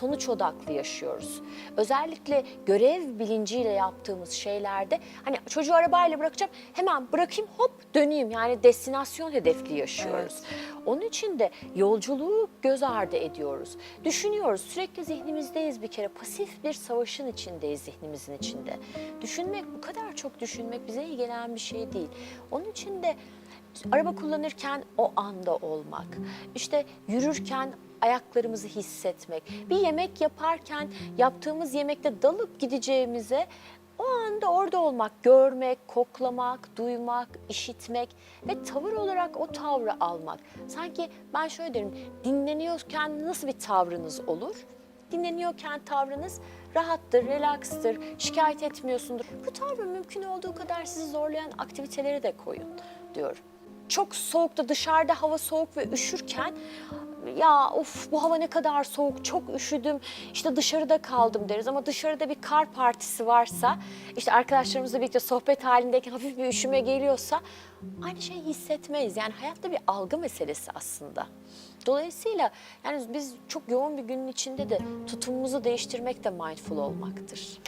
sonuç odaklı yaşıyoruz. Özellikle görev bilinciyle yaptığımız şeylerde hani çocuğu arabayla bırakacağım hemen bırakayım hop döneyim yani destinasyon hedefli yaşıyoruz. Onun için de yolculuğu göz ardı ediyoruz. Düşünüyoruz sürekli zihnimizdeyiz bir kere pasif bir savaşın içindeyiz zihnimizin içinde. Düşünmek bu kadar çok düşünmek bize iyi gelen bir şey değil. Onun için de araba kullanırken o anda olmak, işte yürürken ayaklarımızı hissetmek, bir yemek yaparken yaptığımız yemekte dalıp gideceğimize o anda orada olmak, görmek, koklamak, duymak, işitmek ve tavır olarak o tavrı almak. Sanki ben şöyle derim, dinleniyorken nasıl bir tavrınız olur? Dinleniyorken tavrınız rahattır, relakstır, şikayet etmiyorsundur. Bu tavrı mümkün olduğu kadar sizi zorlayan aktiviteleri de koyun diyorum. Çok soğukta dışarıda hava soğuk ve üşürken ya of bu hava ne kadar soğuk çok üşüdüm işte dışarıda kaldım deriz ama dışarıda bir kar partisi varsa işte arkadaşlarımızla birlikte sohbet halindeyken hafif bir üşüme geliyorsa aynı şeyi hissetmeyiz. Yani hayatta bir algı meselesi aslında. Dolayısıyla yani biz çok yoğun bir günün içinde de tutumumuzu değiştirmek de mindful olmaktır.